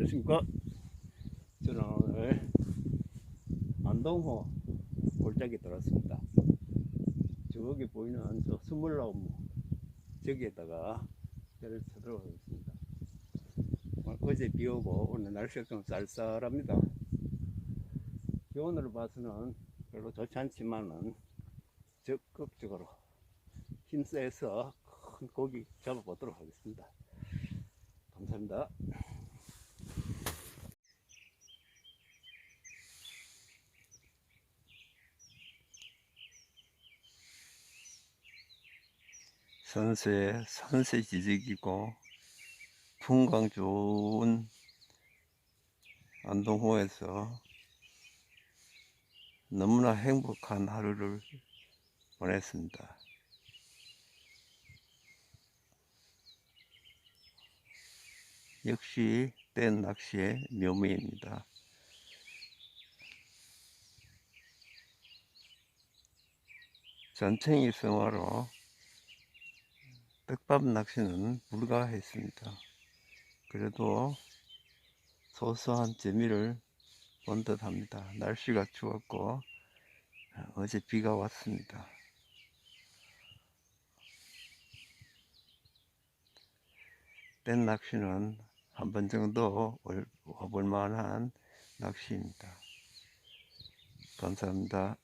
안녕하십니까. 저는 오늘 안동호 골짜기 들었습니다. 저기 보이는 저 스물나무 저기에다가 배를 쳐들어가고 있습니다. 오늘 어제 비 오고 오늘 날씨가 좀 쌀쌀합니다. 기온으로 봐서는 별로 좋지 않지만은 적극적으로 힘써서 큰 고기 잡아보도록 하겠습니다. 감사합니다. 선수의 선세 지직이고 풍광 좋은 안동호에서 너무나 행복한 하루를 보냈습니다. 역시 땐 낚시의 묘미입니다. 전챙이 성화로 떡밥 낚시는 불가했습니다. 그래도 소소한 재미를 본 듯 합니다. 날씨가 추웠고 어제 비가 왔습니다. 땐 낚시는 한 번 정도 올- 와볼 만한 낚시입니다. 감사합니다.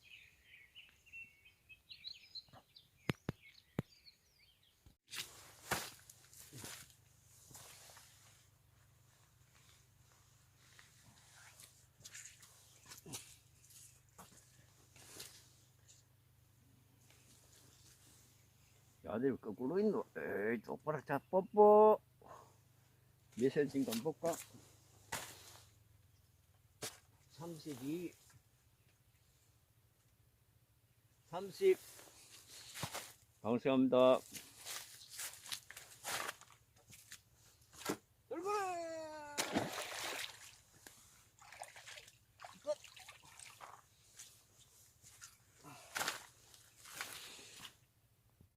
야들 거꾸로 있노? 에이 똑바로 자 뽀뽀. 몇 한번 볼까? 32 30 감사합니다